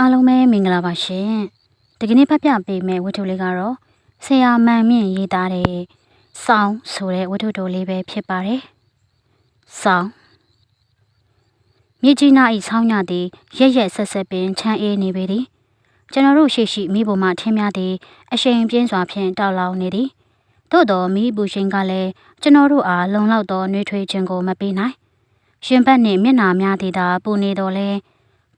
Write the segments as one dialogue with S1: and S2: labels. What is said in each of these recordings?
S1: အားလုံးပဲမင်္ဂလာပါရှင်ဒီကနေ့ဖတ်ပြပေးမယ့်ဝတ္ထုလေးကတော့ဆရာမန်မြင့်ရေးသားတဲ့စောင်းဆိုတဲ့ဝတ္ထုတိုလေးပဲဖြစ်ပါတယ်စောင်းမြစ်ကြီးနားဤဆောင်းညသည်ရက်ရက်ဆက်ဆက်ပင်ချမ်းအေးနေပေသည်ကျွန်တော်တို့ရှိရှိမိဘမှထင်းများသည် အရှိန်ပြင်းစွာဖြင့်တောက်လောင်နေသည်သို့တော်မိဘူးရှင်ကလည်းကျွန်တော်တို့အားလုံလောက်သောနှွေးထွေးခြင်းကိုမပေးနိုင်ရှင်ဘက်နှင့်မျက်နာများသည်သာပူနေတော်လဲ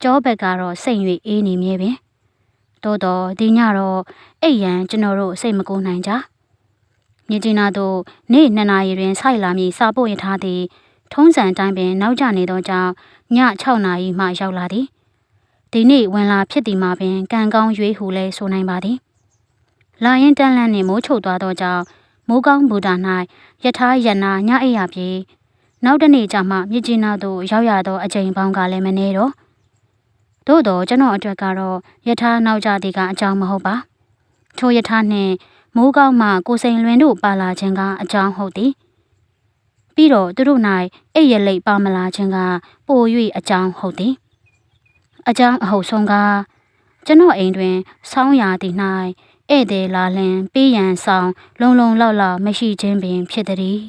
S1: ကြောဘက်ကတော့စိတ်၍အေးနေမြဲပင်သို့တော့ဒီညတော့အိတ်ရန်ကျွန်တော်တို့စိတ်မကူနိုင်ကြမြင်းကြီးနာတို့နေ့နှစ်နာရီတွင်ဆိုင်လာမည်စာပို့ရထားသည် ထုံးစံတိုင်းပင်နောက်ကျနေသောကြောင့်ည6နာရီမှရောက်လာသည်ဒီနေ့ဝင်လာဖြစ်သည်မှာပင်ကံကောင်းရွေးဟုလဲဆိုနိုင်ပါသည်လာရင်တန်းလန်းနှင့်မိုးချုပ်သွားသောကြောင့်မိုးကောင်းဘူတာ၌ယထာယနာညအိယာပြေနောက်တနေ့ကျမှမြစ်ကြီးနားသို့ရောက်ရသောအချိန်ပေါင်းကလည်းမနေတော့ သို့တော့ကျွန်တော်အတွက်ကတော့ယထာနောက်ကြသည်ကအကြောင်းမဟုတ်ပါထိုယထာနှင့်မိုးကောင်းမှကိုစိန်လွင်တို့ပါလာခြင်းကအကြောင်းဟုတ်သည်ပြီးတော့သူတို့၌အိပ်ရလိတ်ပါမလာခြင်းကပို၍အကြောင်းဟုတ်သည်အကြောင်းအဟုတ်ဆုံးကကျွန်တော်အိမ်တွင် ဆောင်းရာသည့်၌ဧည့်သည်လာလင်ပေးရန်ဆောင် လုံလုံလောက်လောက်မရှိခြင်းပင်ဖြစ်သည်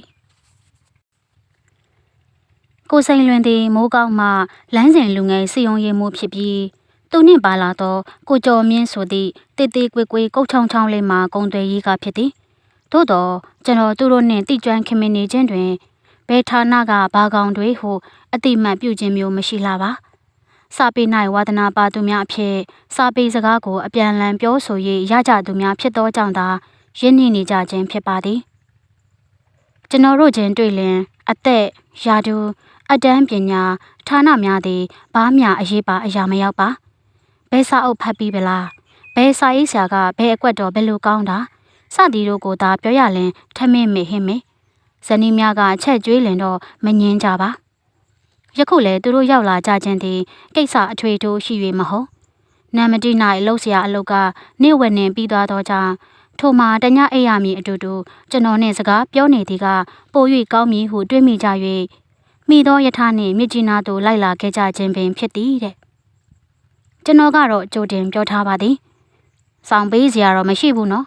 S1: ကိုစိန်လွင်သည်မိုးကောင်းမှလမ်းစဉ်လူငယ်စီယုံရည်မှုဖြစ်ပြီးသူနှင့်ပါလာသောကိုကျော်မြင့်ဆိုသည့်တေးသေးကွေကွေကုတ်ချောင်းချောင်းလေးမှာဂုံတွေရေးကဖြစ်သည်သို့တော့ကျွန်တော်သူတို့နှင့်တိကျွမ်းခင်မင်နေခြင်းတွင်ဘယ်ဌာနကဘာကောင်တွေဟုအတိမတ်ပြုခြင်းမျိုးမရှိလာပါစာပေ၌ဝါဒနာပါသူများအဖြစ်စာပေစကားကိုအပြန်အလှန်ပြောဆို၍ရကြသူများဖြစ်သောကြောင့်သာရင်းနှီးနေကြခြင်းဖြစ်ပါသည်ကျွန်တော်တို့ချင်းတွေ့လင် အသက်ယာတူ အတန်းပညာဌာနများသည်ဘားမြအရေးပါအရာမရောက်ပါဘယ်စာအုပ်ဖတ်ပြီးပလားဘယ်စာရေးဆရာကဘယ်အကွက်တော်ဘယ်လိုကောင်းတာစသည်တို့ကိုသာပြောရလင်ထမင်းမေဟင်းမေဇနီးများကချက်ကျွေးလင်တော့မငင်းကြပါယခုလေသူတို့ရောက်လာကြခြင်းသည်ကိစ္စအထွေတိုးရှိ၍မဟုတ်နမတိ၌လှုပ်ရှားအလုပ်ကနေ့ဝက်နှင်ပြီးသွားသောကြောင့်ထိုမှာတညအိပ်ရမည်အတူတူကျွန်တော်နှင့်စကားပြောနေသည်ကပို၍ကောင်းမည်ဟုတွေးမိကြ၍ မိသောယထာနှင့်မြစ်ကြီးနားသို့လိုက်လာခဲ့ကြခြင်းပင်ဖြစ်သည်တဲ့ကျွန်တော်ကတော့ကြိုတင်ပြောထားပါသည်ဆောင်ပေးစရာတော့မရှိဘူးနော်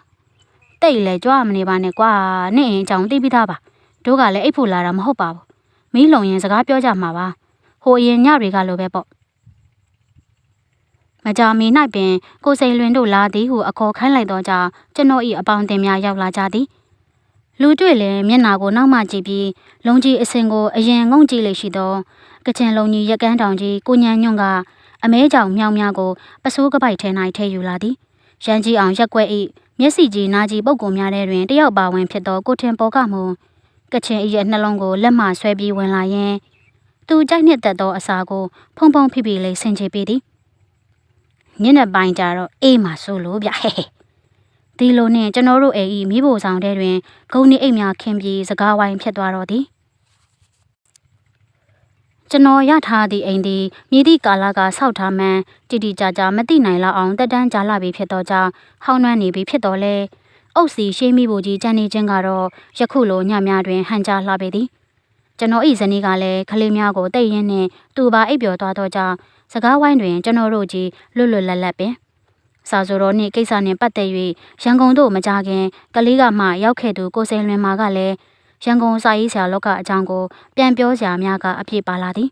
S1: တိတ်လေကြွမနေပါနဲ့ကွာနဲ့အင်းကြောင့်သိပြီးသားပါတို့ကလည်းအိတ်ဖို့လာတာမဟုတ်ပါဘူးမီးလုံရင်စကားပြောကြမှာပါဟိုအရင်ညတွေကလိုပဲပေါ့မကြာမီ၌ပင်ကိုစိန်လွင်တို့လာသည်ဟုအခေါ်ခိုင်းလိုက်သောကြောင့်ကျွန်တော်၏အပေါင်းတင်များရောက်လာကြသည် လူတွေ့လည်းမျက်နာကိုနောက်မှကြည့်ပြီးလုံကြီးအစင်ကိုအရင်ငုံကြည့်လေရှိသောကချင်လုံကြီးရက်ကန်းတောင်ကြီးကိုညံညွန့်ကအမဲကြောင်မြောင်များကိုပစိုးကပိုက်ထဲ၌ထည့်ယူလာသည်ရန်ကြီးအောင်ရက်ွက်၏မျက်စိကြီးနားကြီးပုပ်ကုန်များထဲတွင်တယောက်ပါဝင်ဖြစ်သောကိုထင်ပေါ်ကမူကချင်၏ရဲ့နှလုံးကိုလက်မှဆွဲပြီးဝင်လာရင်သူကြိုက်နှစ်သက်သောအစာကိုဖုံဖုံဖိဖိလေးဆင်ချေပေးသည်ညနေပိုင်းကျတော့အေးမှဆိုလို့ဗျဟဲ့ဟဲ့ ဒီလိုနဲ့ကျွန်တော်တို့အိမ်ဤမိဖို့ဆောင်တဲ့တွင်ဂုံနေအိမ်များခင်းပြီးစကားဝိုင်းဖြစ်သွားတော့သည်ကျွန်တော်ရထားသည့်အိမ်သည်မြည်သည့်ကာလကဆောက်ထားမှန်းတိတိကျကျမသိနိုင်လောက်အောင်တက်တန်းကြာလာပြီဖြစ်သောကြောင့်ဟောင်းနှွမ်းနေပြီဖြစ်တော်လဲအုပ်စီရှေးမိဖို့ကြီးကြံနေခြင်းကတော့ယခုလိုညများတွင်ဟန်ကြားလှပေသည်ကျွန်တော်ဤဇနီးကလည်းခလေးများကိုတိတ်ရင်းနှင့်သူပါအိပ်ပျော်သွားသောကြောင့်စကားဝိုင်းတွင်ကျွန်တော်တို့ကြီးလွတ်လွတ်လပ်လပ်ပင် စာဆိုတော်နှင့်ကိစ္စနှင့်ပတ်သက်၍ရန်ကုန်သို့မကြခင်ကလေးကမှရောက်ခဲ့သူကိုစိန်လွင်မာကလည်းရန်ကုန်စာရေးဆရာလောကအကြောင်းကိုပြန်ပြောစရာများကအပြည့်ပါလာသည်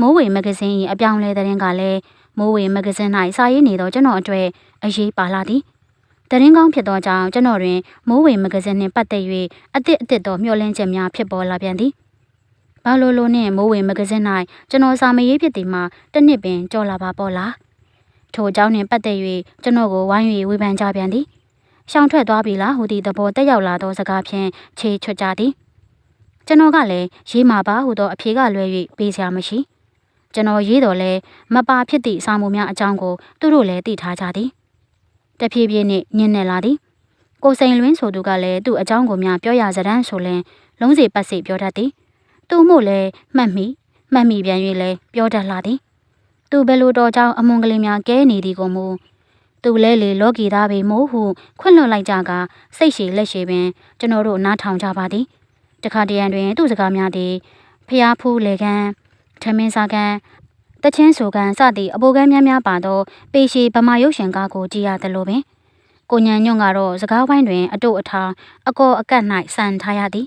S1: မိုးဝေမဂဇင်း၏အပြောင်းလဲတဲ့ကလည်းမိုးဝေမဂဇင်း၌စာရေးနေသောကျွန်တော်အတွက်အရေးပါလာသည်တရင်ကောင်းဖြစ်သောကြောင့်ကျွန်တော်တွင်မိုးဝေမဂဇင်းနှင့်ပတ်သက်၍အသစ်အသစ်သောမျှော်လင့်ချက်များဖြစ်ပေါ်လာပြန်သည်ဘာလိုလိုနှင့်မိုးဝေမဂဇင်း၌ကျွန်တော်စာမရေးဖြစ်သည်မှာတစ်နှစ်ပင်ကြော်လာပါပေါ်လား ထိုအကြောင်းနှင့်ပတ်သက်၍ကျွန်တော်ကိုဝိုင်း၍ဝေဖန်ကြပြန်သည်ရှောင်ထွက်သွားပြီလားဟူသည့်သဘောတက်ရောက်လာသောစကားဖြင့်ခြေချွတ်ကြသည်ကျွန်တော်ကလည်းရေးမှာပါဟူသောအဖြေကလွဲ၍ပေးစရာမရှိကျွန်တော်ရေးတော်လဲမပါဖြစ်သည့်စာမှုများအကြောင်းကိုသူတို့လည်းသိထားကြသည်တဖြည်းဖြည်းနှင့်ညင်နေလာသည်ကိုစိန်လွင်းဆိုသူကလည်းသူ့အကြောင်းကိုများပြောရစတန်းဆိုလင်လုံးစီပတ်စီပြောတတ်သည်သူမို့လည်းမှတ်မိမှတ်မိပြန်၍လည်းပြောတတ်လာသည် သူဘယ်လိုတော်ကြောင်အမွန်ကလေးများကဲနေသည်ကိုမူသူလဲလေလောကီသားပေမို့ဟုခွင့်လွှတ်လိုက်ကြကစိတ်ရှည်လက်ရှည်ပင်ကျွန်တော်တို့နားထောင်ကြပါသည်တခါတရံတွင်သူ့စကားများသည်ဖျားဖူးလေကန်းထမင်းစားကန်းတချင်းဆိုကန်စသည့်အပိုကန်းများများပါသောပေရှိဗမာရုပ်ရှင်ကားကိုကြည်ရသလိုပင်ကိုညံညွန့်ကတော့စကားဝိုင်းတွင်အတုအထာအကောအကတ်၌ဆန်ထားရသည်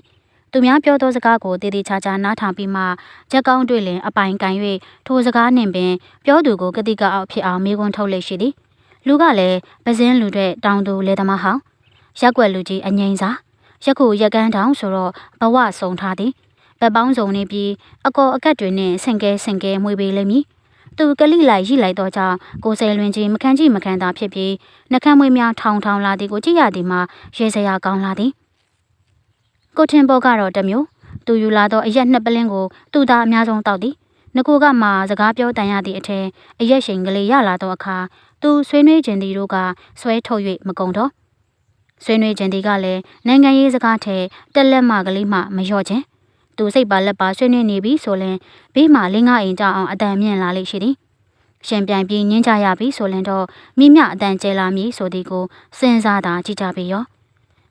S1: သူများပြောသောစကားကိုတည်တည်ချာချာနားထောင်ပြီးမှချက်ကောင်းတွေ့လင်အပိုင်ကန်၍ထိုစကားနှင့်ပင်ပြောသူကိုကတိကအောက်ဖြစ်အောင်မိကွန်းထုတ်လိမ့်ရှိသည်လူကလည်းပစင်းလူတွေတောင်သူလေသမားဟောင်းရက်ွက်လူကြီးအငိမ့်စာယခုရက်ကန်းတောင်ဆိုတော့ဘဝဆုံထားသည်ဗက်ပေါင်းစုံနေပြီးအကောအကတ်တွေနဲ့ဆင်ကဲဆင်ကဲမွေပေးလိမ့်မည်သူကလိလိုက်ရိလိုက်တော့ကြောင့်ကိုစဲလွင်ကြီးမခန်းကြီးမခန်းသာဖြစ်ပြီးနှကမ်းမွေးများထောင်ထောင်လာသည်ကိုကြည့်ရသည်မှာရေစရာကောင်းလာသည် ကိုထင်ဘောကတော့တမျိုးသူယူလာသောအရက်နှစ်ပလင်းကိုသူသာအများဆုံးတောက်သည်ငကိုကမှစကားပြောတန်ရသည့်အထက်အရက်ရှိန်ကလေးရလာသောအခါသူဆွေးနွေးခြင်းသည်တို့ကဆွဲထုတ်၍မကုန်တော့ဆွေးနွေးခြင်းသည်ကလည်းနိုင်ငံရေးစကားထဲတက်လက်မကလေးမှမလျော့ခြင်းသူစိတ်ပါလက်ပါဆွေးနွေးနေပြီဆိုရင်ဘေးမှာလင်းကားအိမ်ကြအောင်အတန်မြင့်လာလိမ့်ရှိသည်ရှင်ပြိုင်ပြီးညင်းကြရပြီဆိုရင်တော့မိမြအတန်ကျဲလာမည်ဆိုသည်ကိုစဉ်းစားတာကြည့်ကြပြီရော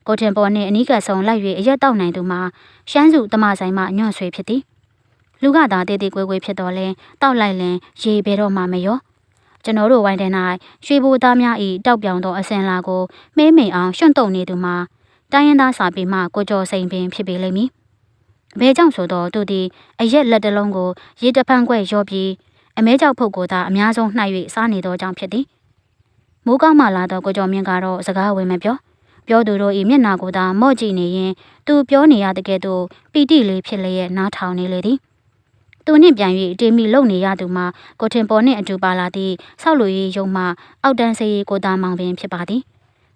S1: ကိုထင်ပေါ်နှင့်အနီးကပ်ဆုံးလိုက်၍အရက်တောက်နိုင်သူမှာရှမ်းစုတမဆိုင်မှညွန့်ဆွေဖြစ်သည်လူကသာတေးသေးကွယ်ကွယ်ဖြစ်တော်လဲတောက်လိုက်လင်ရေဘဲတော့မှမရောကျွန်တော်တို့ဝိုင်းတဲ့၌ရွှေဘူသားများ၏တောက်ပြောင်သောအစင်လာကိုမှေးမိန်အောင်ရှွန့်တုံနေသူမှာတိုင်းရင်းသားစာပေမှကိုကျော်စိန်ပင်ဖြစ်ပေလိမ့်မည်။ဘဲကြောင့်ဆိုတော့သူသည်အရက်လက်တလုံးကိုရေတဖန်ခွဲရောပြီးအမဲကြောက်ဖုတ်ကိုသာအများဆုံးနှိုက်၍စားနေသောကြောင့်ဖြစ်သည်။မိုးကောင်းမှလာသောကိုကျော်မြင့်ကတော့စကားဝင်မပြော။ ပြောသူတို့၏မျက်နာကိုသာမော့ကြည့်နေရင်သူပြောနေရတဲ့ကဲ့သို့ပီတိလေးဖြစ်လျက်နားထောင်နေလေသည်။သူနှင့်ပြန်၍တေးမိလုံနေရသူမှာကိုထင်ပေါ်နှင့်အတူပါလာသည့်ဆောက်လူရေးယုံမှအောက်တန်းစေးကိုသားမောင်ပင်ဖြစ်ပါသည်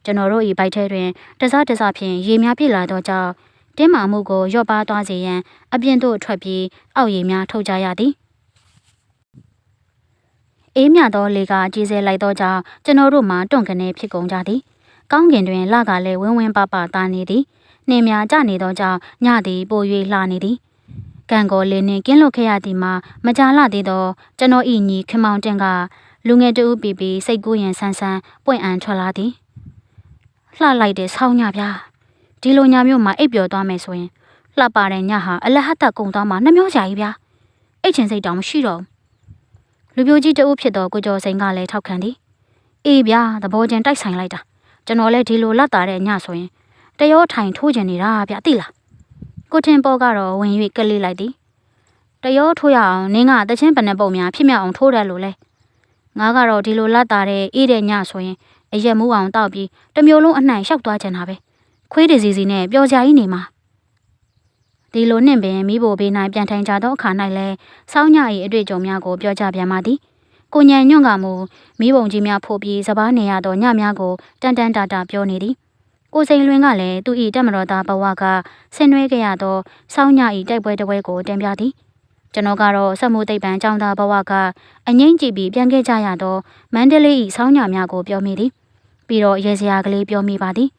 S1: ကျွန်တော်တို့၏ဘိုက်ထဲတွင်တစားတစားဖြင့်ရေများပြည့်လာသောကြောင့်တင်းမာမှုကိုလျော့ပါသွားစေရန်အပြင်သို့ထွက်ပြီးအောက်ရေများထုတ်ကြရသည်အေးမြသောလေကကြီးစဲလိုက်သောကြောင့်ကျွန်တော်တို့မှတွန့်ကနေဖြစ်ကုန်ကြသည် ကောင်းကင်တွင်လကလည်းဝင်းဝင်းပပသားနေသည်နှင်းများကျနေသောကြောင့်ညသည်ပို၍လှနေသည်ကံကောလေးနှင့်ကင်းလွတ်ခဲ့ရသည်မှာမကြာလသေးသောကျွန်တော်ဤညီခင်မောင်တင်ကလူငယ်တူပီပီစိတ်ကူးရင်ဆန်းဆန်းပွင့်အံထွက်လာသည်လှလိုက်တဲ့ဆောင်းညဗျာဒီလိုညမျိုးမှာအိပ်ပျော်သွားမယ်ဆိုရင်လှပတဲ့ညဟာအလဟတ်တကုံသွားမှာနှမျိုးကြာကြီးဗျာအိတ်ချင်စိတ်တောင်မရှိတော့လူပြိုကြီးတူဖြစ်တော့ကိုကျော်စိန်ကလည်းထောက်ခံသည်အေးဗျာသဘောချင်းတိုက်ဆိုင်လိုက်တာ ကျွန်တော်လည်းဒီလိုလက်တာတဲ့ညဆိုရင်တရောထိုင်ထိုးကျင်နေတာဗျသိလားကိုထင်ပေါ်ကတော့ဝင်၍ကလေးလိုက်သည်တရောထိုးရအောင်နင်းကတချင်းပနပုတ်များဖြစ်မြောက်အောင်ထိုးတယ်လို့လဲငါကတော့ဒီလိုလက်တာတဲ့အေးတဲ့ညဆိုရင်အရက်မူးအောင်တောက်ပြီးတမျိုးလုံးအနှံ့လျှောက်သွားကြတာပဲခွေးတစီစီနဲ့ပျော်ကြကြီးနေမှာဒီလိုနှင့်ပင်မိဖို့ဘေး၌ပြန်ထိုင်ကြသောအခါ၌လဲစောင်းည၏အတွေ့အကြုံများကိုပြောကြပြန်ပါသည် ကိုညံညွန့်ကမူမိဘုံကြီးများဖို့ပြီးစပားနေရသောညများကိုတန်တန်တာတာပြောနေသည်ကိုစိန်လွင်ကလည်းသူ၏တက်မတော်သားဘဝကဆင်နွှဲခဲ့ရသောစောင်းည၏တိုက်ပွဲတစ်ပွဲကိုတင်ပြသည်ကျွန်တော်ကတော့စက်မှုသိပ္ပံကျောင်းသားဘဝကအငိမ့်ကြည့်ပြီးပြန်ခဲ့ကြရသောမန္တလေး၏ဆောင်းညများကိုပြောမိသည်ပြီးတော့ရေစရာကလေးပြောမိပါသည်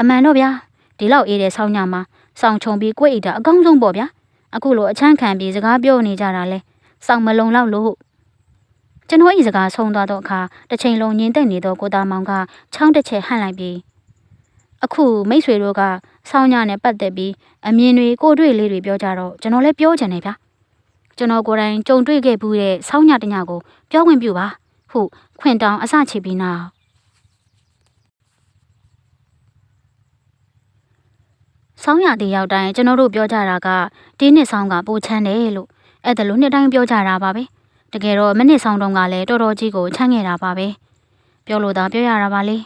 S1: အမှန်တော့ဗျာဒီလောက်အေးတဲ့ဆောင်းညမှာစောင်းချုံပြီးကိုယ့်အိတ်တာအကောင်းဆုံးပေါ့ဗျာအခုလိုအချမ်းခံပြီးစကားပြောနေကြတာလဲစောင်းမလုံလောက်လို့ ကျွန်တော်ဤစကားဆုံးသွားတော့အခါတစ်ချိန်လုံးညင်သက်နေသောကိုသားမောင်ကချောင်းတစ်ချက်ဟန့်လိုက်ပြီးအခုမိတ်ဆွေတို့ကဆောင်းညနဲ့ပတ်သက်ပြီးအမြင်တွေကိုတွေ့လေးတွေပြောကြတော့ကျွန်တော်လည်းပြောချင်တယ်ဗျာကျွန်တော်ကိုယ်တိုင်ကြုံတွေ့ခဲ့ဘူးတဲ့ဆောင်းညတညကိုပြောခွင့်ပြုပါဟုခွင်တောင်အစချပြီးနောက်ဆောင်းရတဲ့ရောက်တိုင်းကျွန်တော်တို့ပြောကြတာကဒီနှစ်ဆောင်းကပိုချမ်းတယ်လို့အဲ့ဒါလို့နှစ်တိုင်းပြောကြတာပါပဲ တကယ်တော့မိနစ်ဆောင်းတုန်းကလည်းတော်တော်ကြီးကိုချမ်းခဲ့တာပါပဲပြောလို့သာပြောရတာပါလေ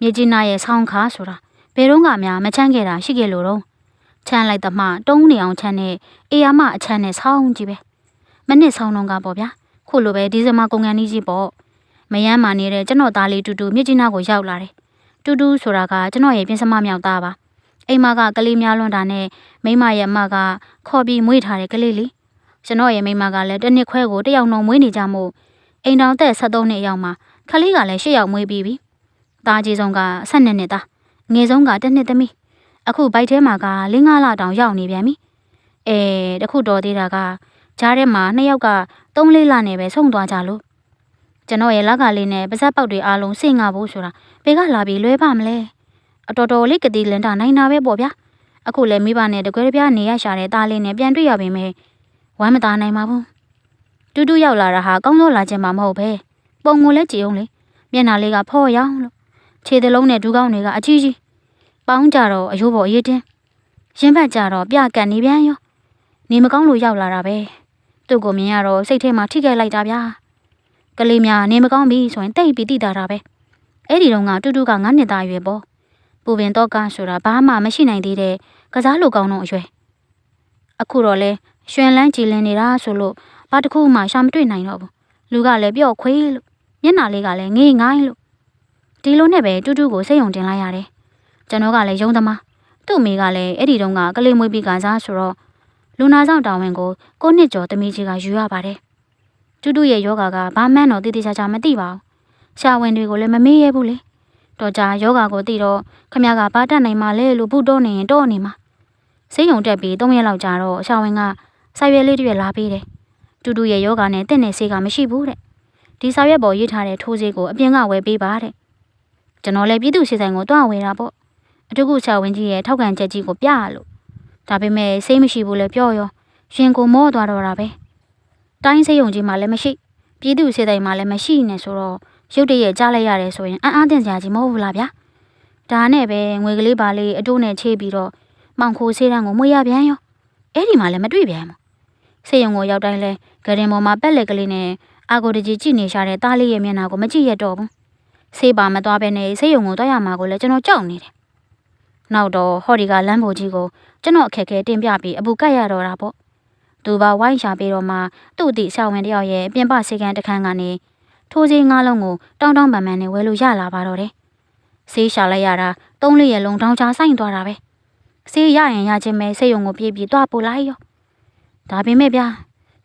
S1: မြေကြီးနာရဲ့ဆောင်းခါဆိုတာဘယ်တော့မှမချမ်းခဲ့တာရှိခဲ့လို့တော့ချမ်းလိုက်သမှတုံးနေအောင်ချမ်းနဲ့အေယာမအချမ်းနဲ့ဆောင်းကြီးပဲမနစ်ဆောင်းတုန်းကပေါ့ဗျာခုလိုပဲဒီဇင်ဘာကုန်ကန်ကြီးပေါ့မယမ်းမာနေတဲ့ကျွန်တော်သားလေးတူတူမြစ်ကြီးနားကိုရောက်လာတယ်တူတူဆိုတာကကျွန်တော်ရဲ့ပြင်စမမြောက်သားပါအိမ်မကကလေးများလွန်းတာနဲ့မိမရဲ့အမကခေါ်ပြီးမွေးထားတဲ့ကလေးလေး ကျွန်တော်ရဲ့မိမကလည်းတစ်နှစ်ခွဲကိုတယောက်နှုံမွေးနေကြမို့အိမ်တောင်သက်73နှစ်ရောက်မှာခလေးကလည်း8ယောက်မွေးပြီးပြီသားကြီးဆုံးက12နှစ်သားငယ်ဆုံးကတစ်နှစ်သမီးအခုဘိုက်ထဲမှာကလင်းကားလာတောင်ရောက်နေပြန်ပြီအဲတခုတော်သေးတာကကြားထဲမှာနှစ်ယောက်က3လေးလနဲ့ပဲဆုံးသွားကြလို့ကျွန်တော်ရဲ့လက်ကလေးနဲ့ပါဇက်ပေါက်တွေအားလုံးစင်ငါဖို့ဆိုတာဘယ်ကလာပြီးလွဲပါမလဲအတော်တော်လေးကတိလန်တာနိုင်တာပဲပေါ့ဗျာအခုလည်းမိဘနဲ့တကွဲတပြားနေရရှာတဲ့သားလေးနဲ့ပြန်တွေ့ရပြီမယ် ဝမ်းမသားနိုင်ပါဘူးတူတူတူရောက်လာတာဟာကောင်းသောလာခြင်းမှမဟုတ်ပဲပုံကိုလည်းကြည်အောင်လေမျက်နှာလေးကဖော်ရောင်လို့ခြေသလုံးနဲ့ဒူးကောင်းတွေကအကြီးကြီးပေါင်းကြတော့အယိုးပေါ်အရေးတင်းရင်ဘတ်ကြတော့ပြကန်နေပြန်ရောနေမကောင်းလို့ရောက်လာတာပဲသူ့ကိုမြင်ရတော့စိတ်ထဲမှာထိခိုက်လိုက်တာဗျာကလေးများနေမကောင်းပြီဆိုရင်တိတ်ပြီးတိတာတာပဲအဲ့ဒီတော့ကတူတူကငါးနှစ်သားရွယ်ပေါ့ပူပင်တော့ကဆိုတာဘာမှမရှိနိုင်သေးတဲ့ကစားလိုကောင်းတော့အရွယ်အခုတော့လဲ ရွှင်လန်းကြည်လင်နေတာဆိုလို့ဘာတစ်ခုမှရှာမတွေ့နိုင်တော့ဘူးလူကလည်းပြော့ခွေးလို့မျက်နှာလေးကလည်းငေးငိုင်းလို့ဒီလိုနဲ့ပဲတူတူကိုစိတ်ယုံတင်လိုက်ရတယ်ကျွန်တော်ကလည်းယုံသမားသူ့အမေကလည်းအဲ့ဒီတုန်းကကလေးမွေးပြီးကစားဆိုတော့လူနာဆောင်တာဝန်ကိုကိုနှစ်ကျော်သမီးကြီးကယူရပါတယ်တူတူရဲ့ယောဂါကဘာမှန်းတော့တိတိကျကျမသိပါဘူးရှာဝင်တွေကိုလည်းမမေးရဘူးလေတော့ကြာယောဂါကိုသိတော့ခမကဘာတတ်နိုင်မှလဲလို့ဘုတော့နေရင်တော့နေမှာစိတ်ယုံတက်ပြီး၃ရက်လောက်ကြာတော့ရှာဝင်က စာရွက်လေးတစ်ရွက်လာပေးတယ်တူတူရဲ့ယောဂါနဲ့တင့်တဲ့ဆေးကမရှိဘူးတဲ့ဒီစာရွက်ပေါ်ရေးထားတဲ့ထိုးဆေးကိုအပြင်ကဝယ်ပေးပါတဲ့ကျွန်တော်လည်းပြည်သူ့စီဆိုင်ကိုတွားဝယ်တာပေါ့အတုကုချဝင်းကြီးရဲ့ထောက်ခံချက်ကြီးကိုပြရလို့ဒါပေမဲ့စိတ်မရှိဘူးလေပြောရောရှင်ကိုမောသွားတော့တာပဲတိုင်းစိတ်ယုံကြီးမှလည်းမရှိပြည်သူ့စီဆိုင်မှလည်းမရှိနေဆိုတော့ရုတ်တရက်ကြားလိုက်ရတယ်ဆိုရင်အံ့အားသင့်စရာကြီးမဟုတ်ဘူးလားဗျာဒါနဲ့ပဲငွေကလေးပါလေးအတိုးနဲ့ချေးပြီးတော့မောင်ခိုဆေးတန်းကိုမွေရပြန်ရောအဲ့ဒီမှာလည်းမတွေ့ပြန်ဘူး စေယုံကိုရောက်တိုင်းလဲဂရင်ပေါ်မှာပက်လက်ကလေးနဲ့အာကိုတကြီးကြည့်နေရှာတဲ့သားလေးရဲ့မျက်နှာကိုမကြည့်ရတော့ဘူးဆေးပါမသွားဘဲနဲ့စေယုံကိုတော့ရမှာကိုလည်းကျွန်တော်ကြောက်နေတယ်နောက်တော့ဟော်ဒီကလမ်းပေါ်ကြီးကိုကျွန်တော်အခက်ခဲတင်ပြပြီးအပူကတ်ရတော့တာပေါ့သူပါဝိုင်းရှာပြီးတော့မှသူ့အသည့်ဆာဝင်တယောက်ရဲ့ပြင်ပစေကန်တခန်းကနေထိုးစည်းငါးလုံးကိုတောင်းတောင်းပန်ပန်နဲ့ဝဲလို့ရလာပါတော့တယ်ဆေးရှာလိုက်ရတာသုံးလေးရဲ့လုံတောင်းချဆိုင်သွားတာပဲဆေးရရင်ရချင်းပဲစေယုံကိုပြေးပြီးတွားပို့လိုက်ရော ဒါပေမဲ့ဗျာ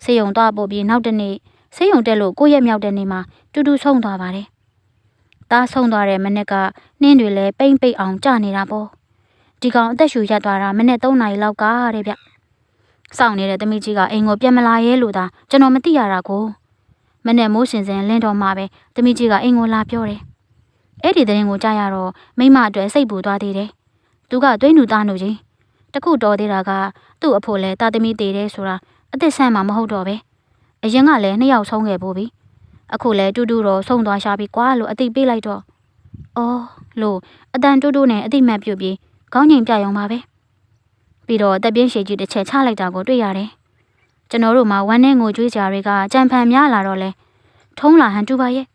S1: စေယုံတွားပို့ပြီးနောက်တနေ့စေယုံတက်လို့ကိုယ့်ရဲ့မြောက်တဲ့နေ့မှာတူတူဆုံးသွားပါတယ်တားဆုံးသွားတဲ့မနက်ကနှင်းတွေလည်းပိမ့်ပိတ်အောင်ကြာနေတာပေါ့ဒီကောင်အသက်ရှူရက်သွားတာမနေ့3နာရီလောက်ကတဲ့ဗျစောင့်နေတဲ့တမိကြီးကအိမ်ကိုပြန်မလာရဲလို့သာကျွန်တော်မသိရတာကိုမနေ့မိုးစင်စင်လင်းတော်မှာပဲတမိကြီးကအိမ်ကိုလာပြောတယ်အဲ့ဒီသတင်းကိုကြားရတော့မိမအတွက်စိတ်ပူသွားသေးတယ်သူကသွေးနူသားနူချင်း တခုတော်သေးတာကသူ့အဖိုလည်းတာသမီသေးတယ်ဆိုတာအသက်ဆန်းမှာမဟုတ်တော့ပဲအရင်ကလည်းနှစ်ယောက်ဆုံးခဲ့ပို့ပြီအခုလည်းတူတူတော့ဆုံးသွားရှာပြီကွာလို့အသိပေးလိုက်တော့အော်လို့အတန်တူတူနဲ့အသိမှတ်ပြုတ်ပြီးခေါင်းငိမ်ပြရုံပါပဲပြီးတော့တက်ပြင်းရှည်ကြီးတစ်ချက်ချလိုက်တာကိုတွေ့ရတယ်ကျွန်တော်တို့မှာဝမ်းနဲ့ငိုကြွေးကြတွေကကြံဖန်များလာတော့လဲထုံးလာဟန်တူပါရဲ့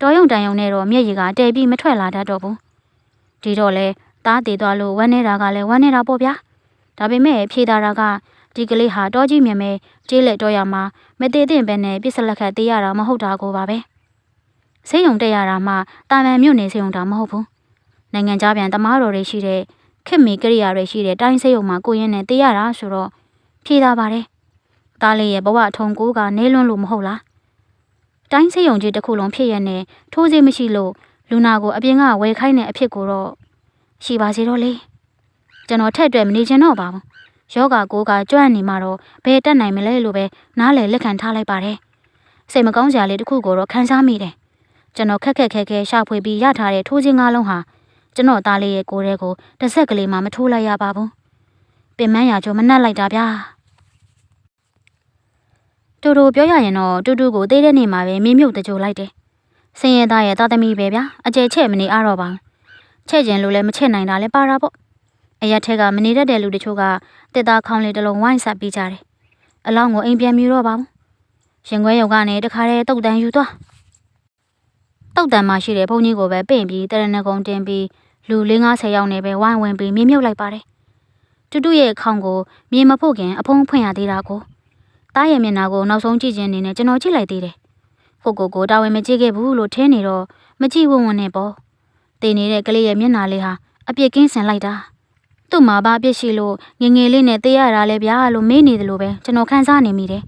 S1: တော်ရုံတန်ရုံနဲ့တော့မျက်ရည်ကတဲပြီးမထွက်လာတတ်တော့ဘူးဒီတော့လဲသားတည်သွားလို့ဝမ်းနေတာကလည်းဝမ်းနေတာပေါ့ဗျာ ဒါပေမဲ့ဖြေတာတာကဒီကလေးဟာတောကြီးမြင်မဲကျေးလက်တော့ရမှာမတည်တဲ့ဘဲနဲ့ပြစ်စလက်ခတ်သေးရတာမဟုတ်တာကိုပါပဲဆေးရုံတက်ရတာမှတာမန်မြို့နေဆေးရုံတာမဟုတ်ဘူးနိုင်ငံခြားပြန်တမားတော်တွေရှိတဲ့ခင်မီကရိယာတွေရှိတဲ့တိုင်းဆေးရုံမှာကိုရင်းနဲ့တည်ရတာဆိုတော့ဖြေတာပါတယ်သားလေးရဲ့ဘဝထုံကိုကနေလွန်းလို့မဟုတ်လားတိုင်းဆေးရုံကြီးတစ်ခုလုံးဖြစ်ရနဲ့ထိုးစေးမရှိလို့လူနာကိုအပြင်ကဝယ်ခိုင်းတဲ့အဖြစ်ကိုတော့ရှိပါစေတော့လေ ကျွန်တော်ထက်တွေ့မနေချင်တော့ပါဘူးယောဂကိုကကြွန့်နေမှတော့ဘယ်တက်နိုင်မလဲလို့ပဲနားလေလက်ခံထားလိုက်ပါတယ်စိတ်မကောင်းစရာလေးတစ်ခုကိုတော့ခံစားမိတယ်ကျွန်တော်ခက်ခက်ခဲခဲရှာဖွေပြီးရထားတဲ့ထိုးခြင်းငါးလုံးဟာကျွန်တော်သားလေးရဲ့ကိုယ်ထဲကိုတစ်ဆက်ကလေးမှမထိုးလိုက်ရပါဘူးပင်မန်းရာချိုမနှက်လိုက်တာဗျာတူတူပြောရရင်တော့တူတူကိုသေးတဲ့နေ့မှာပဲမင်းမြုပ်တကြိုလိုက်တယ်စင်ရသားရဲ့သားသမီးပဲဗျာအကျဲချဲ့မနေအတော့ပါချဲ့ကျင်လို့လည်းမချဲ့နိုင်တာလည်းပါတာပေါ့ အရက်ထက်ကမနေတတ်တဲ့လူတချို့ကတစ်သားခေါင်းလေးတစ်လုံးဝိုင်းဆက်ပြီးကြတယ်အလောင်းကိုအိမ်ပြန်မြူတော့ပါဘူးရင်ခွဲရုံကနေတခါတည်းတုတ်တန်ယူသွားတုတ်တန်မှရှိတဲ့ဘုန်းကြီးကိုပဲပင့်ပြီးတရဏဂုံတင်ပြီးလူ50ယောက်နဲ့ပဲဝိုင်းဝင်ပြီးမြင်းမြုပ်လိုက်ပါတယ်တူတူရဲ့ခေါင်းကိုမြင်မဖို့ခင်အဖုံးဖွင့်ရသေးတာကိုတားရဲ့မျက်နှာကိုနောက်ဆုံးကြည့်ခြင်းအနေနဲ့ကျွန်တော်ကြည့်လိုက်သေးတယ်ကိုကိုကိုတာဝန်မကြည့်ခဲ့ဘူးလို့ထင်းနေတော့မကြည့်ဝဝင်နဲ့ပေါ့တည်နေတဲ့ကလေးရဲ့မျက်နှာလေးဟာအပြစ်ကင်းစင်လိုက်တာ သူ့မှာဘာပြစ်ရှိလို့ငငယ်လေးနဲ့တေးရတာလဲဗျာလို့မေးနေတယ်လို့ပဲကျွန်တော်ခန်းစားနေမိတယ်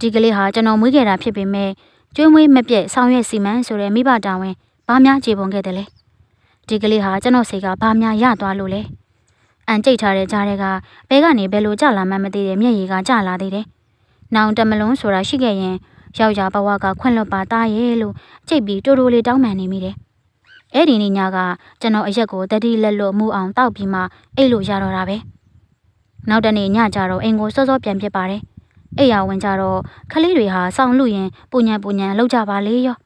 S1: ဒီကလေးဟာကျွန်တော်မွေးခဲ့တာဖြစ်ပေမဲ့ကျွေးမွေးမပြည့်ဆောင်ရွက်စီမံဆိုတဲ့မိဘတာဝန်ဘာများခြေပုံခဲ့တယ်လဲဒီကလေးဟာကျွန်တော်စိတ်ကဘာများရသွားလို့လဲအန်ကြိတ်ထားတဲ့ကြားတွေကဘဲကနေဘယ်လိုကြလာမှန်းမသိတဲ့မျက်ရည်ကကြလာသေးတယ်။နောင်တမလုံးဆိုတာရှိခဲ့ရင်ယောက်ျားဘဝကခွင့်လွတ်ပါသားရဲ့လို့ကြိတ်ပြီးတိုးတိုးလေးတောင်းပန်နေမိတယ်။ အဲ့ဒီနေ့ညကကျွန်တော်အရက်ကိုတတိလက်လို့မူအောင်တောက်ပြီးမှအိတ်လို့ရတော့တာပဲ။နောက်တနေ့ညကျတော့အိမ်ကိုစောစောပြန်ဖြစ်ပါတယ်။အိယာဝင်ကြတော့ခလေးတွေဟာစောင်းလူရင်ပူညံပူညံလောက်ကြပါလေရော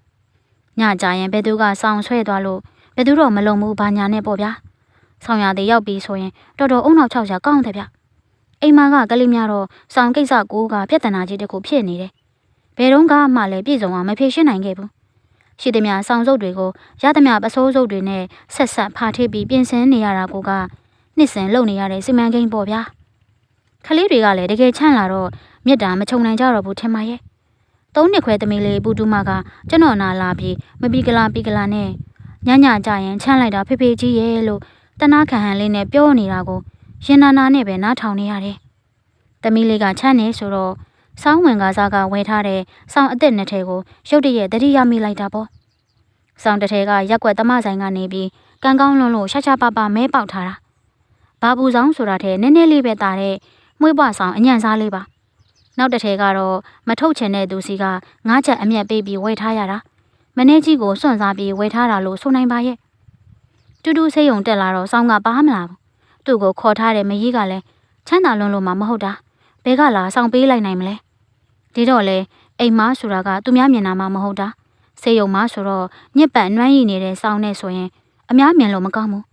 S1: ညကြရင်ဘယ်သူကစောင်းဆွဲသွားလို့ဘယ်သူတော့မလုံဘူးဘာညာနဲ့ပေါ့ဗျာဆောင်းရတဲ့ရောက်ပြီဆိုရင်တော်တော်အုံနောက်၆ရာကောင်းတယ်ဗျအိမ်မကကလေးများတော့စောင်းကိစ္စကိုကပြဿနာကြီးတစ်ခုဖြစ်နေတယ်ဘယ်တော့မှလည်းပြည်စုံအောင်မဖြေရှင်းနိုင်ခဲ့ဘူး ရှိသမျှစောင်းစုပ်တွေကိုရသမျှပစိုးစုပ်တွေနဲ့ဆက်ဆက်ဖာထိပ်ပြီးပြင်ဆင်နေရတာကိုကနှစ်စဉ်လုပ်နေရတဲ့စီမံကိန်းပေါ့ဗျာခလေးတွေကလည်းတကယ်ချမ်းလာတော့မြစ်တာမချုံနိုင်ကြတော့ဘူးထင်ပါရဲ့သုံးနှစ်ခွဲသမီးလေးပူတူမကကျွန်တော်နာလာပြီးမပီကလာပီကလာနဲ့ညညကြရင်ချမ်းလိုက်တာဖေဖေကြီးရဲ့လို့တနာခံဟန်လေးနဲ့ပြောနေတာကိုရင်နာနာနဲ့ပဲနားထောင်နေရတယ်သမီးလေးကချမ်းနေဆိုတော့ စောင်းဝင်ကားစားကဝယ်ထားတဲ့စောင်းအစ်စ်နှစ်ထဲကိုရုတ်တရက်တတိယမိလိုက်တာပေါ့စောင်းတစ်ထဲကရက်ွက်သမဆိုင်ကနေပြီးကံကောင်းလွန်းလို့ရှာရှာပါပါမဲပေါက်ထားတာဘာဘူးဆောင်ဆိုတာထဲနည်းနည်းလေးပဲတာတဲ့မွေးပွားဆောင်အညံ့စားလေးပါနောက်တစ်ထဲကတော့မထုတ်ချင်တဲ့သူစီကငားချက်အမျက်ပေးပြီးဝယ်ထားရတာမနေ့ကြီးကိုစွန့်စားပြီးဝယ်ထားတာလို့ဆိုနိုင်ပါရဲ့တူတူဆေးရုံတက်လာတော့စောင်းကပါမလာဘူးသူ့ကိုခေါ်ထားတဲ့မကြီးကလည်းချမ်းသာလွန်းလို့မှမဟုတ်တာဘဲကလာဆောင်ပေးလိုက်နိုင်မလဲ ဒီတော့လေအိမ်မဆိုတာကသူများမြင်တာမှမဟုတ်တာဆေးရုံမဆိုတော့ညစ်ပတ်နှွမ်းရည်နေတဲ့စောင်းနဲ့ဆိုရင် အများမြင်လို့မကောင်းဘူး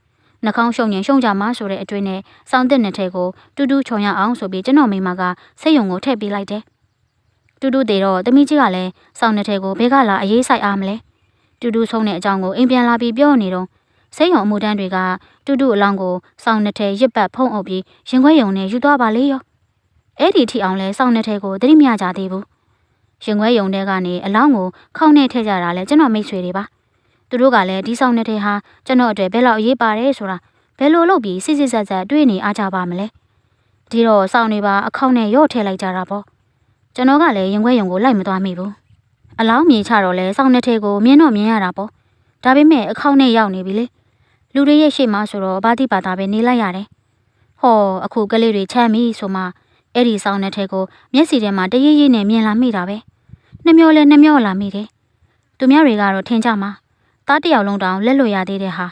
S1: နှာခေါင်းရှုံရင်ရှုံကြမှာဆိုတဲ့အတွေ့နဲ့စောင်းတဲ့နှစ်ထဲကိုတူတူခြုံရအောင်ဆိုပြီးကျွန်တော်မိမကစိတ်ယုံကိုထည့်ပေးလိုက်တယ်။တူတူတေတော့တမိကြီးကလည်းစောင်းနှစ်ထဲကိုဘဲကလာအေးဆိုင်အားမလဲ။တူတူဆုံးတဲ့အကြောင်းကိုအိမ်ပြန်လာပြီးပြောနေတော့စိတ်ယုံအမှုတန်းတွေကတူတူအလောင်းကိုစောင်းနှစ်ထဲရစ်ပတ်ဖုံးအုပ်ပြီးရင်ခွဲယုံနဲ့ယူသွားပါလေရော။ အဲ့ဒီထိအောင်လဲစောင်းနှစ်ထဲကိုသတိမရကြသေးဘူး။ရင်ခွဲယုံတဲ့ကနေအလောင်းကိုခေါင်းနဲ့ထည့်ကြတာလဲကျွန်တော်မိတ်ဆွေတွေပါ။သူတို့ကလည်းဒီဆောင်နေတဲ့ဟာကျွန်တော်အတွက်ဘယ်လောက်အရေးပါတယ်ဆိုတာဘယ်လိုလုပ်ပြီးစစ်စစ်ဆက်ဆက်တွေးနေအားကြပါမလဲဒီတော့ဆောင်နေပါအခောင့်နဲ့ရော့ထည့်လိုက်ကြတာပေါ့ကျွန်တော်ကလည်းရင်ခွဲရုံကိုလိုက်မသွားမိဘူးအလောင်းမြေချတော့လဲဆောင်နေတဲ့ကိုမြင်တော့မြင်ရတာပေါ့ဒါပေမဲ့အခောင့်နဲ့ရောက်နေပြီလေလူတွေရဲ့ရှေ့မှာဆိုတော့ဘာတိပါတာပဲနေလိုက်ရတယ်ဟောအခုကလေးတွေချမ်းပြီဆိုမှ အဲ့ဒီဆောင်နေတဲ့ကိုမျက်စီထဲမှာတရေးရေးနဲ့မြင်လာမိတာပဲနှမျောလဲနှမျောလာမိတယ်သူများတွေကတော့ထင်ကြမှာသားတယောက်လုံးတောင်လက်လွတ်ရသေးတဲ့ဟာ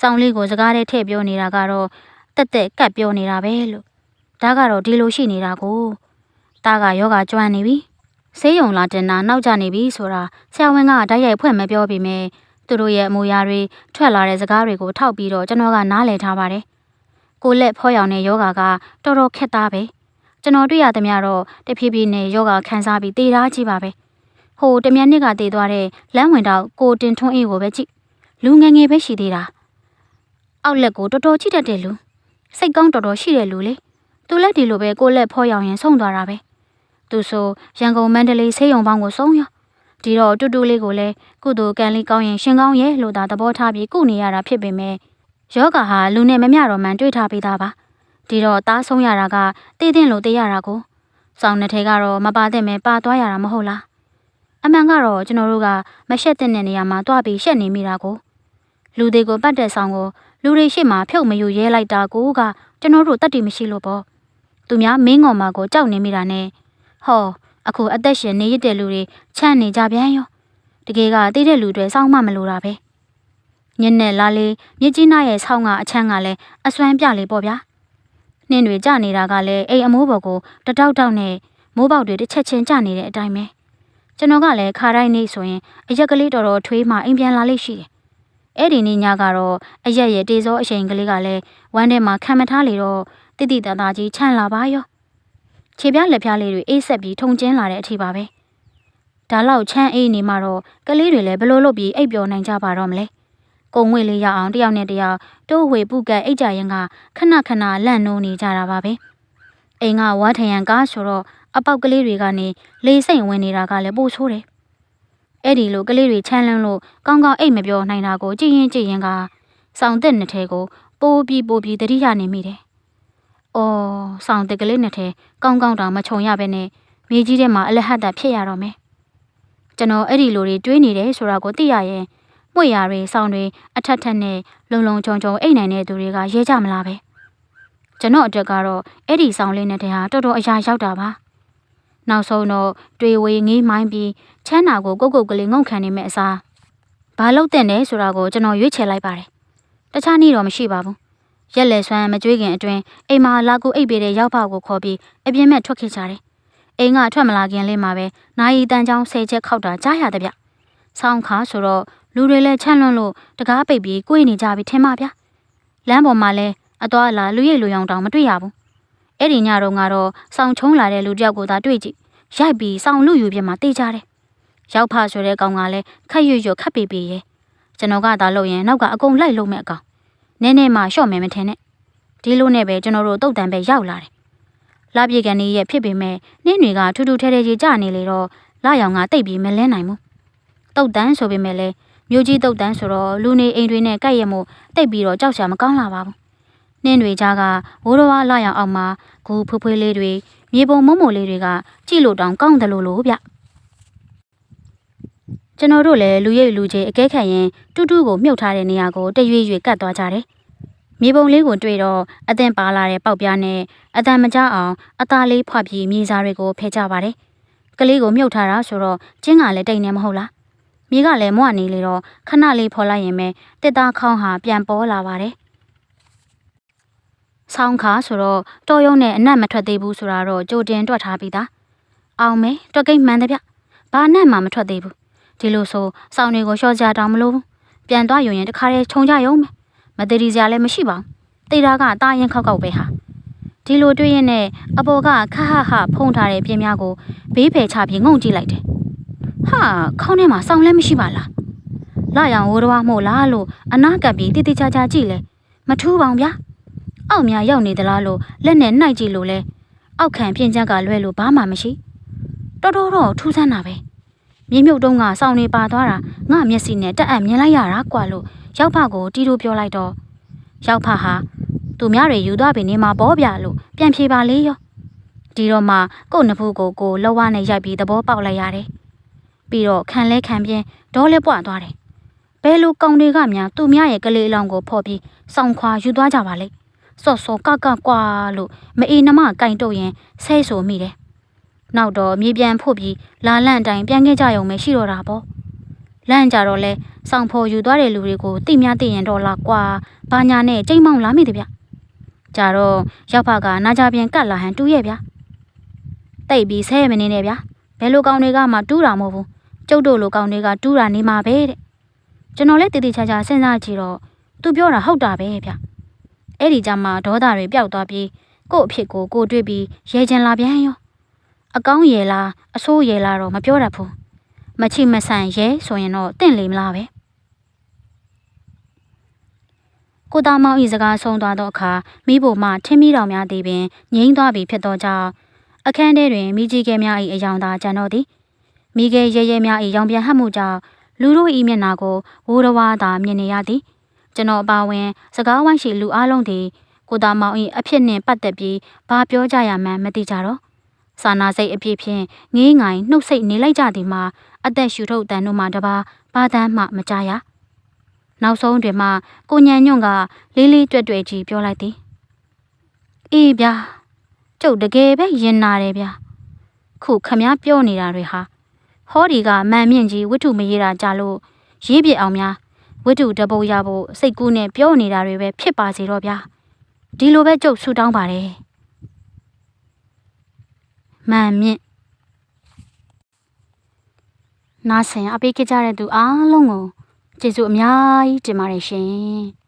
S1: စောင်းလေးကိုစကားနဲ့ထည့်ပြောနေတာကတော့တက်တက်ကတ်ပြောနေတာပဲလို့ဒါကတော့ဒီလိုရှိနေတာကိုတားကယောဂကျွမ်းနေပြီဆေးရုံလာတင်တာနောက်ကျနေပြီဆိုတာဆရာဝန်ကဓာတ်ရိုက်ဖွင့်မပြောပေမဲ့သူတို့ရဲ့အမူအရာတွေထွက်လာတဲ့စကားတွေကိုထောက်ပြီးတော့ကျွန်တော်ကနားလည်ထားပါတယ်ကိုလက်ဖောရောင်တဲ့ယောဂကတော်တော်ခက်သားပဲ ကျွန်တော်တွေ့ရသမျှတော့တဖြည်းဖြည်းနဲ့ယောဂခံစားပြီးတည်ထားကြည့်ပါပဲဟိုတမန်နှစ်ကတည်သွားတဲ့လမ်းဝင်တော့ကိုတင်ထွန်းအေးကိုပဲကြည့်လူငယ်ငယ်ပဲရှိသေးတာအောက်လက်ကိုတော်တော်ချိတတ်တဲ့လူစိတ်ကောင်းတော်တော်ရှိတဲ့လူလေသူလက်ဒီလိုပဲကိုလက်ဖောရောင်ရင်ဆုံးသွားတာပဲသူဆိုရန်ကုန်မန္တလေးဆေးရုံပေါင်းကိုဆုံးရဒီတော့တူတူလေးကိုလည်းကုသိုလ်ကံလေးကောင်းရင်ရှင်ကောင်းရဲ့လို့သာသဘောထားပြီးကုနေရတာဖြစ်ပေမဲ့ယောဂဟာလူနဲ့မမျှတော့မှန်တွေ့ထားပြီးသားပါ ဒီတော့သားဆုံးရတာကတည်တဲ့လို့တည်ရတာကိုစောင်းနှစ်ထဲကတော့မပါတဲ့မဲပါသွားရတာမဟုတ်လားအမှန်ကတော့ကျွန်တော်တို့ကမရှက်တဲ့နေရာမှာတွားပြီးရှက်နေမိတာကိုလူတွေကိုပတ်တဲ့ဆောင်ကိုလူတွေရှေ့မှာဖြုတ်မယူရဲလိုက်တာကိုကကျွန်တော်တို့တတ်တည်မရှိလို့ပေါ့သူများမင်းငေါ်မာကိုကြောက်နေမိတာနဲ့ဟောအခုအသက်ရှင်နေရတဲ့လူတွေချမ်းနေကြပြန်ရောတကယ်ကတိတဲ့လူတွေစောင်းမမလို့တာပဲညနေလာလေးမြကြီးနားရဲ့ဆောင်းကအချမ်းကလည်းအစွမ်းပြလေပေါ့ဗျာ နှင်းတွေကြနေတာကလည်းအိမ်အမိုးဘော်ကိုတတောက်တောက်နဲ့မိုးပေါက်တွေတစ်ချက်ချင်းကြနေတဲ့အတိုင်းပဲကျွန်တော်ကလည်းခါတိုင်းနေဆိုရင်အရက်ကလေးတော်တော်ထွေးမှအိမ်ပြန်လာလိမ့်ရှိတယ်။အဲ့ဒီနေ့ညကတော့အရက်ရဲ့တေစောအချိန်ကလေးကလည်းဝမ်းထဲမှာခံမထားလေတော့တိတိတသားကြီးချမ်းလာပါရော။ခြေပြားလက်ပြားလေးတွေအေးဆက်ပြီးထုံကျင်းလာတဲ့အထိပါပဲ။ဒါလောက်ချမ်းအေးနေမှတော့ကလေးတွေလည်းဘလို့လို့ပြီးအိပ်ပျော်နိုင်ကြပါတော့မလဲ။ ကုံငွေလေးရအောင်တယောက်နဲ့တယောက်တိုးဝေပုကက်အိတ်ကြရင်ကခဏခဏလန့်နိုးနေကြတာပါပဲ။အိမ်ကဝါထရန်ကားဆိုတော့အပေါက်ကလေးတွေကနေလေစိတ်ဝင်နေတာကလည်းပိုဆိုးတယ်။အဲ့ဒီလိုကလေးတွေချမ်းလန်းလို့ကောင်းကောင်းအိတ်မပြောနိုင်တာကိုကြည်ရင်ကြည်ရင်ကစောင်းတဲ့နှစ်ထဲကိုပိုးပြီးပိုးပြီးတတိယနေမိတယ်။အော်စောင်းတဲ့ကလေးနှစ်ထဲကောင်းကောင်းတောင်မခြုံရပဲနဲ့မြေကြီးထဲမှာအလဟတ်တာဖြစ်ရတော့မယ်။ကျွန်တော်အဲ့ဒီလိုတွေတွေးနေတယ်ဆိုတာကိုသိရရင် မှု့ရာတွေစောင်းတွေအထက်ထက်နဲ့လုံလုံချုံချုံအိတ်နိုင်တဲ့သူတွေကရဲကြမလားပဲ။ကျွန်တော်အတွက်ကတော့အဲ့ဒီဆောင်လေးနဲ့တည်းဟာတော်တော်အရာရောက်တာပါ။နောက်ဆုံးတော့တွေဝေငေးမိုင်းပြီးချမ်းနာကိုကုတ်ကုတ်ကလေးငုံခံနေမဲ့အစားဘာလို့တဲ့လဲဆိုတာကိုကျွန်တော်ရွေးချယ်လိုက်ပါတယ်တခြားနည်းတော့မရှိပါဘူးရက်လက်ဆွမ်းမကြွေးခင်အတွင်းအိမ်မှာလာကူအိပ်ပေးတဲ့ရောက်ဖကိုခေါ်ပြီးအပြင်းမဲ့ထွက်ခဲ့ကြတယ်အိမ်ကထွက်မလာခင်လေးမှာပဲနာယီတန်ချောင်းဆယ်ချက်ခောက်တာကြားရတယ်ဗျ။ဆောင်းခါဆိုတော့ လူတွေလည်းချမ်းလွန်းလို့တကားပိတ်ပြီးကိုယ်နေကြပြီထင်ပါဗျ။လမ်းပေါ်မှာလည်းအသွားအလာလူရိပ်လူယောင်တောင်မတွေ့ရဘူး။အဲ့ဒီညတော့ကတော့စောင်းချုံလာတဲ့လူတယောက်ကိုသာတွေ့ကြည့်။ရိုက်ပြီးစောင်းလူယူပြမှာတေးကြတယ်။ရောက်ဖဆိုတဲ့ကောင်ကလည်းခက်ရွရွခက်ပေပေရဲ့။ကျွန်တော်ကသာလို့ရင်နောက်ကအကုန်လိုက်လုံးမဲ့အကောင်။နည်းနည်းမှရှော့မယ်မထင်နဲ့။ဒီလိုနဲ့ပဲကျွန်တော်တို့တုတ်တန်ပဲရောက်လာတယ်။လာပြေကန်ကြီးရဲ့ဖြစ်ပေမဲ့နင်းတွေကထူးထူးထဲထဲကြီးကြနေလေတော့လာရောင်ကတိတ်ပြီးမလဲနိုင်ဘူး။တုတ်တန်ဆိုပေမဲ့လည်း မြို့ကြီးတုတ်တန်ဆိုတော့လူနေအိမ်တွေနဲ့ကြိုက်ရမို့တိတ်ပြီးတော့ကြောက်စရာမကောင်းလာပါဘူး။နင်းတွေကြားကဝိုးတော်ဝါလာရောင်အောက်မှာဂူဖွေးဖွေးလေးတွေမြေပုံမုံမိုလေးတွေကကြည့်လို့တောင်ကောင်းတယ်လို့လို့ဗျ။ကျွန်တော်တို့လည်းလူရိပ်လူကြီးအကဲခတ်ရင်တူးတူးကိုမြုပ်ထားတဲ့နေရာကိုတရွေ့ရွေ့ကတ်သွားကြတယ်။မြေပုံလေးကိုတွေ့တော့အသင်ပါလာတဲ့ပေါက်ပြားနဲ့အတန်မကြအောင်အသားလေးဖွာပြီးမြေစားတွေကိုဖယ်ကြပါတယ်။ကလေးကိုမြုပ်ထားတာဆိုတော့ကျင်းကလည်းတိတ်နေမဟုတ်လား။ မြေကလည်းမွနေလေတော့ခဏလေးဖော်လိုက်ရင်ပဲတစ်သားခေါင်းဟာပြန်ပေါ်လာပါတယ်။ဆောင်းခါဆိုတော့တော်ရုံနဲ့အနက်မထွက်သေးဘူးဆိုတာတော့ကြိုတင်တွက်ထားပြီးသား။အောင်မဲတွက်ကိတ်မှန်တယ်ဗျ။ဘာနဲ့မှမထွက်သေးဘူး။ဒီလိုဆိုစောင်းတွေကိုလျှော့ကြတောင်မလို့ဘူး။ပြန်သွားယူရင်တခါတည်းခြုံကြရုံပဲ။မတည်စရာလည်းမရှိပါဘူး။တေတာကတာရင်ခောက်ခောက်ပဲဟာ။ဒီလိုတွေ့ရင်နဲ့အပေါ်ကခဟဟဖုံးထားတဲ့ပြင်းများကိုဘေးဖယ်ချပြီးငုံကြည့်လိုက်တယ်။ ဟာခေါင်းထဲမှာစောင်းလည်းမရှိပါလား။လာရောင်ဝိုးတော်မို့လားလို့အနာကပ်ပြီးတိတိကျကျကြည့်လဲမထူးပါဘူးဗျာ။အောက်များရောက်နေသလားလို့လက်နဲ့နှိုက်ကြည့်လို့လဲအောက်ခံပြင်းချက်ကလွဲလို့ဘာမှမရှိ။တော်တော်တော့ထူးဆန်းတာပဲ။မြေမြုပ်တုံးကစောင်းနေပါသွားတာငါမျက်စိနဲ့တက်အပ်မြင်လိုက်ရတာကွာလို့ရောက်ဖကိုတီးတို့ပြောလိုက်တော့ရောက်ဖဟာသူများတွေယူသွားပြီနေမှာပေါ့ဗျာလို့ပြန်ဖြေပါလေရောဒီတော့မှကို့နဖူးကိုကိုလောဝနဲ့ရိုက်ပြီးသဘောပေါက်လိုက်ရတယ် ပြီးတော့ခံလဲခံပြင်းဒေါ်လဲပွားသွားတယ်ဘဲလိုကောင်တွေကများသူများရဲ့ကလေးအလောင်းကိုဖော်ပြီးစောင်းခွာယူသွားကြပါလေစော့စော့ကကကွာလို့မအေးနမကင်တုတ်ရင်ဆဲဆိုမိတယ်နောက်တော့မြေပြန်ဖို့ပြီးလာလန့်တိုင်းပြန်ခဲ့ကြရုံပဲရှိတော့တာပေါ့လန့်ကြတော့လဲစောင်းဖော်ယူသွားတဲ့လူတွေကိုတိများသိရင်တော့လားကွာဘာညာနဲ့ကြိမ်မောင်လာမိတယ်ဗျကြတော့ရောက်ဖကနာကြပြန်ကတ်လာဟန်တူးရဲ့ဗျတိတ်ပြီးဆဲမနေနဲ့ဗျဘယ်လိုကောင်တွေကမှတူးတာမဟုတ်ဘူး ကျုပ်တို့လိုကောင်တွေကတူးတာနေမှာပဲတဲ့ကျွန်တော်လည်းတည်တည်ချာချာစဉ်းစားကြည့်တော့သူပြောတာဟုတ်တာပဲဗျအဲ့ဒီကြမှာဒေါသတွေပျောက်သွားပြီးကို့အဖြစ်ကိုကိုတွေ့ပြီးရဲချင်လာပြန်ရောအကောင်းရဲလားအဆိုးရဲလားတော့မပြောတတ်ဘူးမချိမဆန်ရဲဆိုရင်တော့တင့်လေမလားပဲကိုသားမောင်ဤစကားဆုံးသွားသောအခါမိဖို့မှထင်းမိတော်များသည်ပင်ငိမ့်သွားပြီဖြစ်သောကြောင့်အခန်းထဲတွင်မိကြီးကဲများ၏အယောင်သာကျန်တော့သည် မိခဲရဲရဲများ၏ရောင်ပြန်ဟပ်မှုကြောင့်လူတို့၏မျက်နှာကိုဝိုးတော်ဝါသာမြင်နေရသည်ကျွန်တော်အပါဝင် စကားဝိုင်းရှိလူအလုံးသည်ကိုသားမောင်၏အဖြစ်နှင့်ပတ်သက်ပြီးဘာပြောကြရမှန်းမသိကြတော့စာနာစိတ်အပြည့်ဖြင့်ငေးငိုင်နှုတ်ဆက်နေလိုက်ကြသည်မှာအသက်ရှူထုတ်တန်တို့မှတပါဘာတမ်းမှမကြရနောက်ဆုံးတွင်မှကိုညံညွန့်ကလေးလေးတွေ့တွေ့ကြီးပြောလိုက်သည်အေးဗျာကျုပ်တကယ်ပဲရင်နာတယ်ဗျာခုခမည်းပြောနေတာတွေဟာ ဟောဒီကမန်မြင့်ကြီးဝတ္ထုမရေးတာကြလို့ရေးပြအောင်များဝတ္ထုတပုတ်ရဖို့စိတ်ကူးနဲ့ပြောနေတာတွေပဲဖြစ်ပါစေတော့ဗျာဒီလိုပဲကျုပ်ဆူတောင်းပါတယ်မန်မြင့်နားဆင်အပေးခဲ့ကြတဲ့သူအားလုံးကိုကျေးဇူးအများကြီးတင်ပါတယ်ရှင်